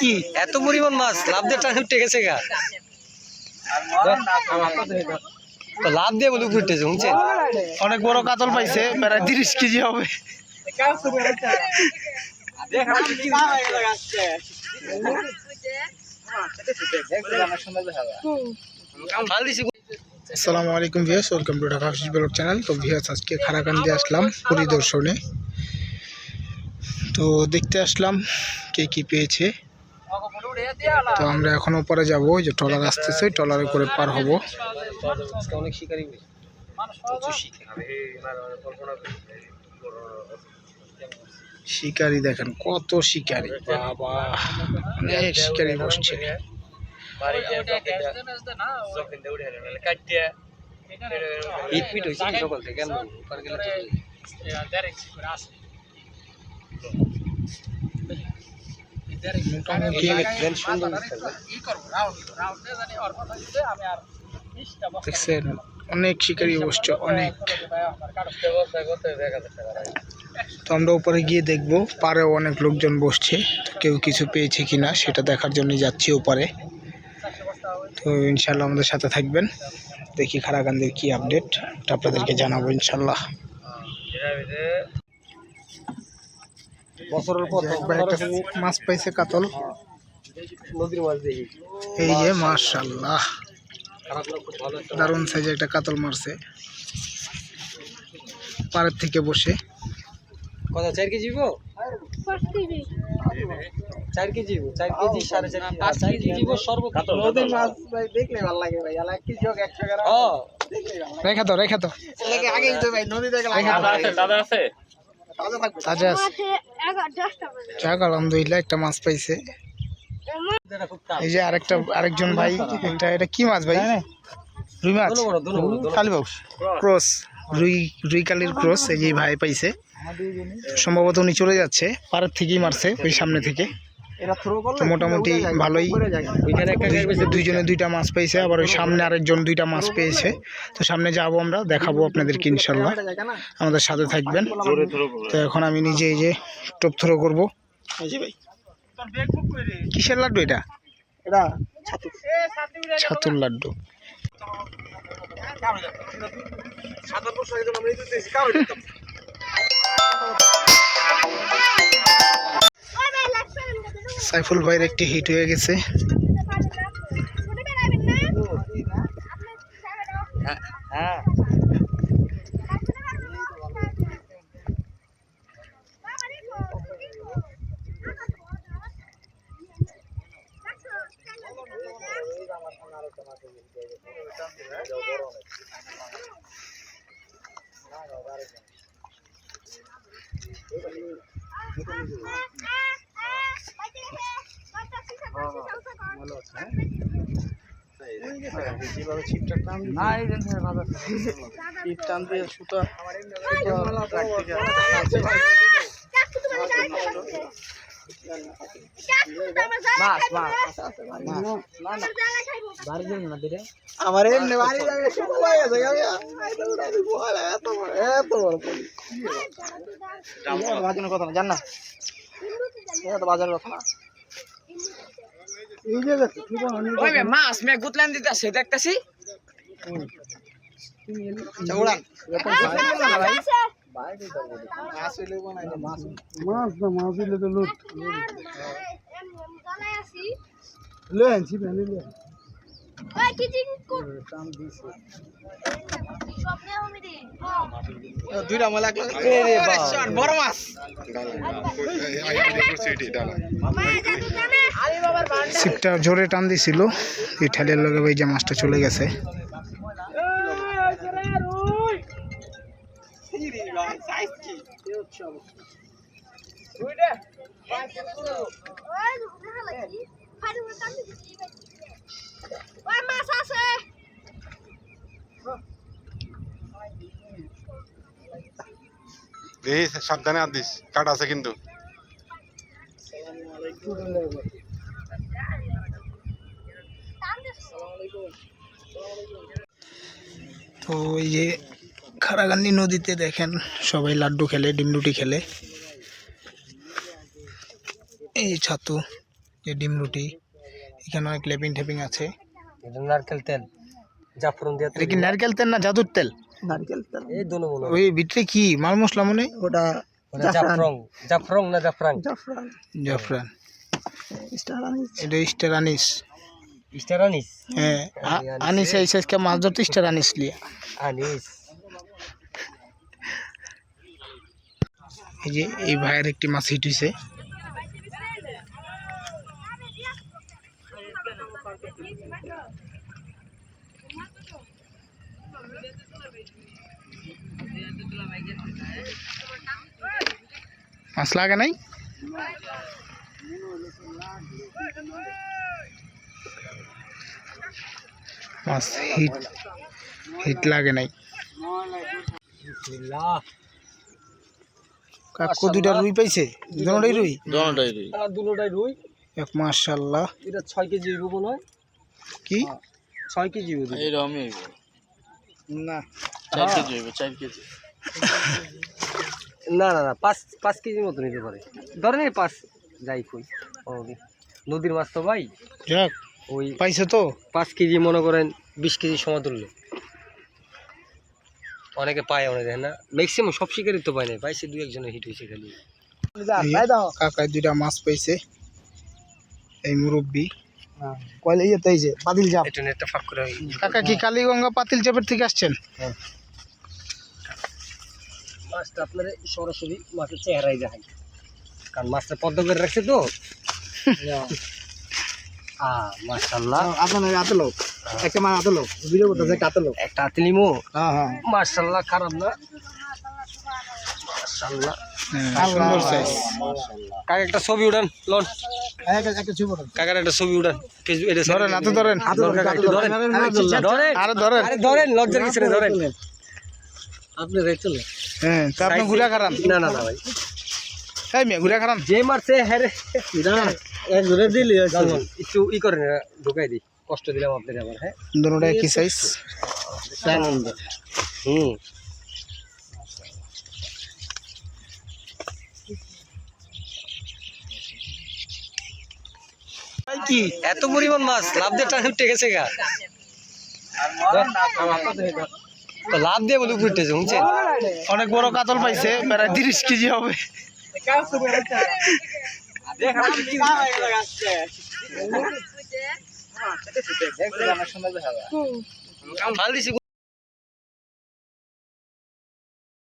কি? এত পরিমাণ মাছ লাভ দিয়ে টানে উঠে গেছে গা। লাভ দিয়ে বলে উপরে উঠেছে শুনছেন? অনেক বড় কাতল পাইছে প্রায় তিরিশ কেজি হবে। আসসালামু আলাইকুম viewers welcome to Dhaka fish blog channel. তো ভিয়াস আজকে খারাকান্দি আসলাম পরিদর্শনে। তো দেখতে আসলাম কে কি পেয়েছে। তো আমরা এখন উপরে যাব ওই যে ট্রলার আসতেছে ট্রলারে করে পার হব অনেক শিকারি শিকারি শিকারি দেখেন কত শিকারি বাবা অনেক শিকারি বসছে সকাল থেকে মোটামুটি সুন্দর দেখছেন অনেক শিকারি বসছে অনেক। তো আমরা উপরে গিয়ে দেখব পাড়েও অনেক লোকজন বসছে কেউ কিছু পেয়েছে কিনা সেটা দেখার জন্য যাচ্ছি উপরে তো ইনশাল্লাহ আমাদের সাথে থাকবেন দেখি খারাকান্দির কি আপডেট এটা আপনাদেরকে জানাব ইনশাল্লাহ বছরের পর একবার একটা মাছ পাইছে কাতল। নদীর মাছ দেখি এই যে একটা দারুণ সাইজে একটা কাতল মারছে। পাড়ের থেকে বসে। কথা চার কেজি গো? চার কেজি চার কেজি সাড়ে চার কেজি। চার কেজি গো সর্বোচ্চ নদীর মাছ ভাই দেখলে ভালো লাগে ভাই। এলা কি যোগ একশো গ্রাম। রেখা তো রেখা তো আগেই ভাই নদী দেখলে তাজা আছে? তাজা আছে। যাক আলহামদুলিল্লাহ একটা মাছ পাইছে। এই যে আরেকটা আরেকজন ভাই এটা এটা কি মাছ ভাই? রুই মাছ। কালীবাউস ক্রস রুই রুই কালির ক্রস এই যে ভাই পাইছে। সম্ভবত উনি চলে যাচ্ছে পাড়ের থেকেই মারছে ওই সামনে থেকে। মোটামুটি ভালোই। ওইখানে একটা দুইজনে দুইটা মাছ পেয়েছে আবার ওই সামনে আরেকজন দুইটা মাছ পেয়েছে। তো সামনে যাব আমরা দেখাবো আপনাদেরকে ইনশাল্লাহ আমাদের সাথে থাকবেন। তো এখন আমি নিজে এই যে টপ থ্রো করব। এই কিসের লাড্ডু এটা? এটা ছাতুর লাড্ডু। সাইফুল ভাইয়ের একটি হিট হয়ে গেছে। হ্যাঁ। না এই দেন স্যার বাজার টিপ টান না আমার এমনি বাড়ি যাবে শুকো হয়ে গাবে এত বড় এত বড় বাজানোর কথা না জান না? এটা তো বাজারের কথা না? মাছ মে গুতলান দিতেছে দেখতাছি? চৌড়ান মাছ হইলে না মাছ মাছ না মাছ তো লুট। লে আনছি না লে দুইটা মালা বড় মাছ। ছিপটা জোরে টান দিছিল। এই ঠেলের লগে ওই যে মাছটা চলে গেছে। মাছ আছে এই সাবধানে আর দিস কাট আছে কিন্তু। তো এই যে খারাগান্দি নদীতে দেখেন সবাই লাড্ডু খেলে ডিমরুটি খেলে। এই ছাতু যে ডিমরুটি এখানে অনেক লেপিং টেপিং আছে। এটা নারকেল তেল। জাফরন দিয়ে এটা কি নারকেল তেল না জাদুর তেল? নারকেল তেল। এই দুনো মনে ওই ভিতরে কি মাল মশলা মনে? ওটা জাফরং। জাফরং না জাফরাং? জাফরান। জাফরান। স্টার আনিস। এটা স্টার আনিস। স্টার আনিস? হ্যাঁ আ- আনিস এই শেষকে মাছ ধরতে স্টার আনিস লিয়া। আনিস। এই যে এই ভাইয়ের একটি মাছ হিট হয়েছে মাছ লাগে নাই? মাছ হিট হিট লাগে নাই। কাকু দুইটা রুই পাইছে? দুটাই রুই? আমার দুটোটাই রুই। এক মাশাল্লাহ এটা ছয় কেজি হইব মনে কি? ছয় কেজি হইব। না। না না না পাঁচ পাঁচ কেজির মতো নিতে পারে। ধরেন পাঁচ যাই কই নদীর মাছ তো ভাই। যাক ওই পাইছে তো। পাঁচ কেজি মনে করেন বিশ কেজি সমতুল্য অনেকে পায় অনেকে না। ম্যাক্সিমাম সব শিকারই তো পায় না পাইছে দু একজনের হিট হয়েছে খালি। কাকায় দুইটা মাছ পাইছে। এই মুরব্বি। কয়লে ইয়ে তাই যে বাদিল জাপ। এটা নেটটা ফাঁক করে কাকা কি কালীগঙ্গা পাতিল চাপের থেকে আসছেন? মাছটা আপনার সরাসরি মাছের চেহারাই দেখায়। কারণ মাছটা পদ্ম করে রাখছে তো। আপনার একটা ভিডিও করতেছে একটা একটা আতলিমো হ্যাঁ হ্যাঁ। মাশাল্লাহ খারাপ না। হ্যাঁ, কাকা একটা ছবি উঠান লন। একটা একটা ছবি ওঠেন কাকার একটা ছবি উঠান। ফেসবুক ধরেন হাতে ধরেন। ধরেন ধরেন আরে ধরেন। ধরেন লজ্জার কিছু ধরেন। আপনি চলে হ্যাঁ তা আপনি ঘুরে খারান। না না না ভাই। এই মেয়ে ঘুরে খারান। যে মারছে হ্যাঁ রে। দিলি একটু ই করেন ঢুকাই দিই কষ্ট দিলাম আপনাদের আবার হ্যাঁ? দুটোটা একই সাইজ হুম। কি? এত পরিমাণ মাছ লাভ দিয়ে টাকা উঠে গেছে গা। লাভ দিয়ে বলে উঠতেছে বুঝছেন অনেক বড় কাতল পাইছে প্রায় তিরিশ কেজি হবে